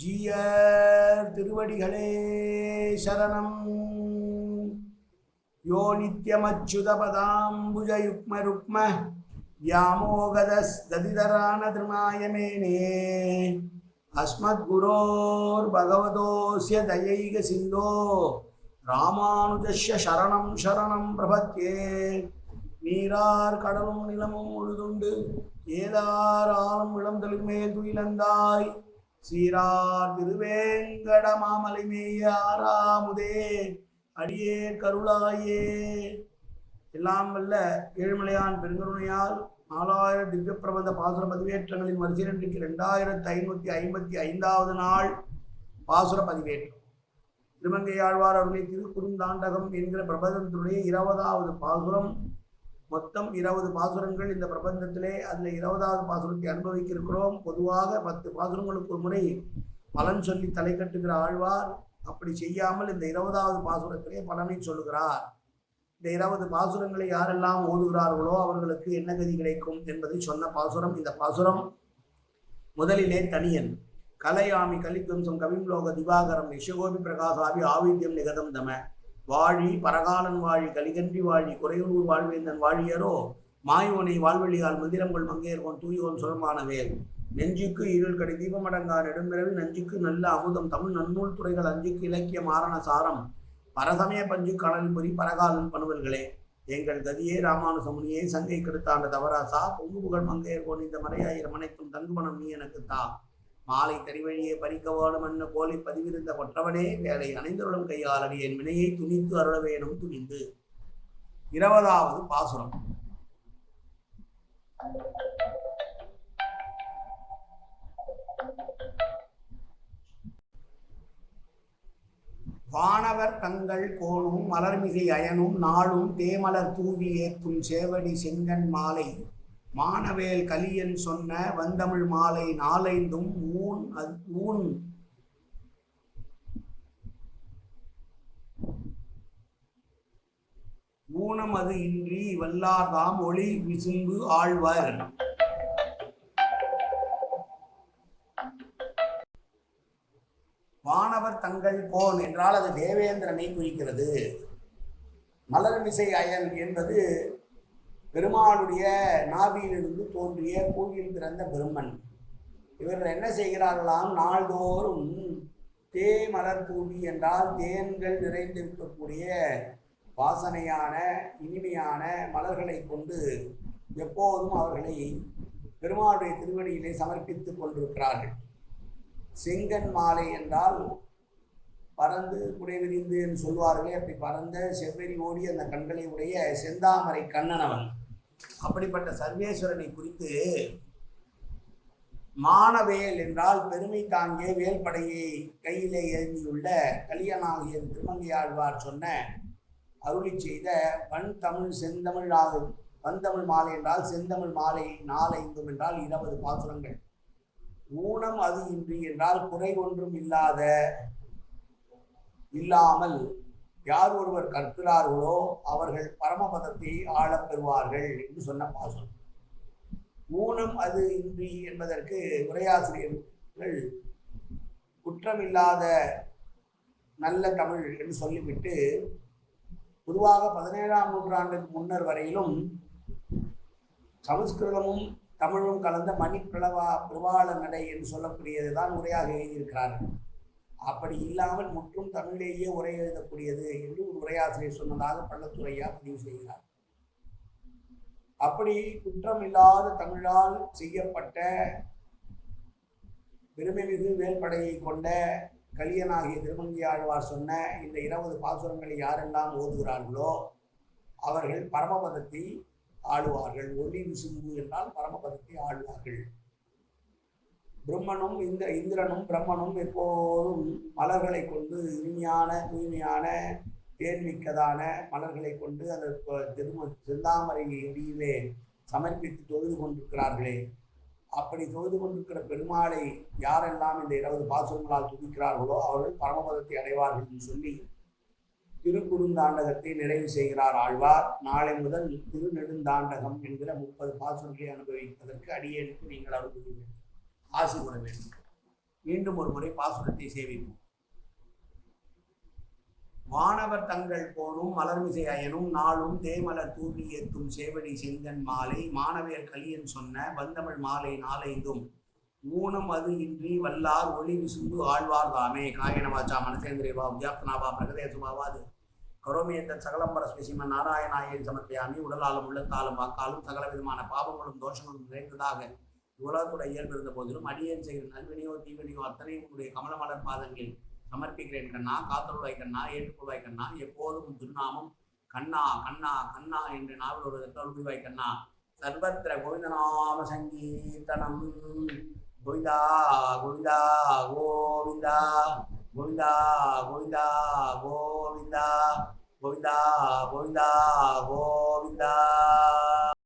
ஜீயர் திருவடிகளே சரணம். யோ நித்யமச்சுதபதாம்புஜயுக்ம ருக்ம வியாமோகதஸ்ததிதரான திருநாயமேனே. அஸ்மத்குரோர் பகவதோஸ்ய தயைக சிந்தோ ராமானுஜஸ்ய சரணம் சரணம் பிரபத்யே. நீரார் கடலும் நிலமும் உழுதுண்டு ஏதார் ஆளும் இளம் தெளிமேல் துயிலந்தாய். சீரார் திருவேங்கட மாமலை மேயாராமுதே அடியே கருளாயே. எல்லாம் வல்ல ஏழுமலையான் பெருங்கருணையால் நாலாயிரம் திவ்ய பிரபந்த பாசுர பதிவேற்றங்களின் வரிசையில் இன்றைக்கு ரெண்டாயிரத்தி ஐநூற்றி ஐம்பத்தி ஐந்தாவது நாள் பாசுர பதிவேற்றம். திருமங்கை ஆழ்வார் அவர்களை திருக்குறுந்தாண்டகம் என்கிற பிரபந்தத்துடைய இருபதாவது பாசுரம் மொத்தம் இருபது பாசுரங்கள் இந்த பிரபந்தத்திலே அதில் இருபதாவது பாசுரத்தை அனுபவிக்க இருக்கிறோம் பொதுவாக பத்து பாசுரங்களுக்கு ஒரு முறை பலன் சொல்லி தலை கட்டுகிற ஆழ்வார் அப்படி செய்யாமல் இந்த இருபதாவது பாசுரத்திலே பலனை சொல்லுகிறார். இந்த இருபது பாசுரங்களை யாரெல்லாம் ஓதுகிறார்களோ அவர்களுக்கு என்ன கதி கிடைக்கும் என்பதை சொன்ன பாசுரம். இந்த பாசுரம் முதலிலே தனியன். கலையாமி கலித்வம்சம் கவிம்லோக திவாகரம் யசகோபி பிரகாசாவி ஆவித்யம் நிகதம் தம. வாழி பரகாலன் வாழி கலிகன்றி வாழி குறையூர் வாழ்வேந்தன் வாழியரோ மாயோனை வாழ்வெளியால் மந்திரங்கள் மங்கையர்கோன் தூயோன் சுரமானவேல். நெஞ்சுக்கு இருள் கடை தீபமடங்கா நெடும்பிறவி நஞ்சுக்கு நல்ல அமுதம் தமிழ் நன்னூல் துறைகள் அஞ்சுக்கு இலக்கிய மாரண சாரம். பரசமய பஞ்சு கடல் பொறி பரகாலன் பணுவல்களே எங்கள் கதியே ராமானுசமுனியே சங்கை கெடுத்தாண்ட தவராசா பொங்கு புகழ் மங்கையர் இந்த மறையாயிரம் அனைத்தும் தங்குமணம் நீ எனக்கு தா மாலை தறிவழியே பறிக்க வேணும் என்ன போலை பதிவிருந்த கொற்றவனே வேலை அணைந்தருளும் கையாளடி என் வினையை துணித்து அருள வேணும் துணிந்து. இருபதாவது பாசுரம். வானவர் தங்கள் கோணும் மலர்மிகை அயனும் நாளும் தேமலர் தூவி ஏற்றும் சேவடி செங்கன் மாலை. மானவேல் கலியன் சொன்ன வந்தமிழ் மாலை நாளைந்தும் ஊன் ஊன். ஊனம் அது இன்றி வல்லார்தாம் ஒளி விசும்பு ஆழ்வர். வானவர் தங்கள் கோன் என்றால் அது தேவேந்திரனை குறிக்கிறது. மலர்மிசை அயன் என்பது பெருமாளுடைய நாபியிலிருந்து தோன்றிய கோவில் பிறந்த பிரம்மன் இவர்கள் என்ன செய்கிறார்களாம்? நாள்தோறும் தே மலர் தூவி என்றால் தேன்கள் நிறைந்திருக்கக்கூடிய வாசனையான இனிமையான மலர்களை கொண்டு எப்போதும் அவர்களை பெருமாளுடைய திருவடியிலே சமர்ப்பித்துக் கொண்டிருக்கிறார்கள். செங்கன் மாலை என்றால் பறந்து குடை விரிந்து என்று சொல்வார்களே அப்படி பறந்த செவ்வெறி ஓடி அந்த கண்களை உடைய செந்தாமரை கண்ணனவன் அப்படிப்பட்ட சர்வேஸ்வரனை குறித்து மானவேல் என்றால் பெருமை தாங்கிய வேல்படையை கையிலே ஏந்தியுள்ள கலியனாகிய திருமங்கையாழ்வார் சொன்ன அருளி செய்த பண் தமிழ் செந்தமிழ் ஆகும். வந்தமிழ் மாலை என்றால் செந்தமிழ் மாலை நாலைந்தும் என்றால் இருபது பாசுரங்கள். ஊனம் அது இன்றி என்றால் குறை ஒன்றும் இல்லாத இல்லாமல் யார் ஒருவர் கற்கிறார்களோ அவர்கள் பரமபதத்தை ஆளப் பெறுவார்கள் என்று சொன்ன பாசனம் ஊனம் அது இன்றி என்பதற்கு உரையாசிரியர்கள் குற்றமில்லாத நல்ல தமிழ் என்று சொல்லிவிட்டு பொதுவாக பதினேழாம் நூற்றாண்டுக்கு முன்னர் வரையிலும் சமஸ்கிருதமும் தமிழும் கலந்த மணிப்பிளவா பிரளவா பிரபால நடை என்று சொல்லக்கூடியது தான் உரையாக எழுதியிருக்கிறார்கள். அப்படி இல்லாமல் முற்றும் தமிழிலேயே உரை எழுதக்கூடியது என்று ஒரு உரையாசிரியர் சொன்னதாக பள்ளத்துறையா பதிவு செய்கிறார். அப்படி குற்றமில்லாத தமிழால் செய்யப்பட்ட பெருமைமிகு வேல்படையை கொண்ட கலியனாகிய திருமங்கியாழ்வார் சொன்ன இந்த இருபது பாசுரங்களை யாரெல்லாம் ஓதுகிறார்களோ அவர்கள் பரமபதத்தை ஆளுவார்கள். ஒளி விசும்பு என்றால் பரமபதத்தை ஆளுவார்கள். பிரம்மனும் இந்த இந்திரனும் பிரம்மனும் எப்போதும் மலர்களை கொண்டு இனிமையான தூய்மையான தேன்மிக்கதான மலர்களை கொண்டு அந்த திரும செந்தாமரை அடியிலே சமர்ப்பித்து தொழுது கொண்டிருக்கிறார்களே. அப்படி தொழுது கொண்டிருக்கிற பெருமாளை யாரெல்லாம் இந்த இருபது பாசுரங்களால் துதிக்கிறார்களோ அவர்கள் பரமபதத்தை அடைவார்கள் என்று சொல்லி திருக்குறுந்தாண்டகத்தை நிறைவு செய்கிறார் ஆழ்வார். நாளை முதல் திருநெடுந்தாண்டகம் என்கிற முப்பது பாசுரங்களை அனுபவிப்பதற்கு அடியேனுக்கு நீங்கள் அனுமதி ஆசி கூற வேண்டும். மீண்டும் ஒரு முறை பாசுரத்தை சேவிப்போம். வானவர் தங்கள் போரும் மலர்மிசை அயனும் நாளும் தேமலர் தூவி ஏத்தும் சேவடி செந்தன் மாலை மாணவியர் கலியன் சொன்ன வந்தமிழ் மாலை நாளைந்தும் ஊனம் அது இன்றி வல்லார் ஒளி விசுந்து ஆழ்வார் தாமே. காயனவாச்சா மனசேந்திரேவா வியாப்தனாவா பிரகதேசுபாவாது கரோமியந்த சகலம்பர ஸ்பெசிமன் நாராயணாயை சமர்ப்பியாமி உடலாலும் உள்ளத்தாலும் வாக்காலும் சகல விதமான பாவங்களும் தோஷங்களும் நிறைந்ததாக உலகத்துடைய இயல்பு இருந்த போதிலும் அடியேன் செய்கிற நல்வினையோ தீவினையோ அத்தனையும் உங்களுடைய கமலமலர் பாதங்களில் சமர்ப்பிக்கிறேன் கண்ணா காத்தருள்வாய் கண்ணா ஏற்றுக்கொள்வாய் கண்ணா எப்போதும் உன் திருநாமம் கண்ணா கண்ணா கண்ணா என்று நாவல் ஒரு தத்தொழுவாய் கண்ணா. சர்வத்திர கோவிந்தநாம சங்கீர்த்தனம். கோவிந்தா கோவிந்தா கோவிந்தா கோவிந்தா கோவிந்தா கோவிந்தா கோவிந்தா கோவிந்தா கோவிந்தா.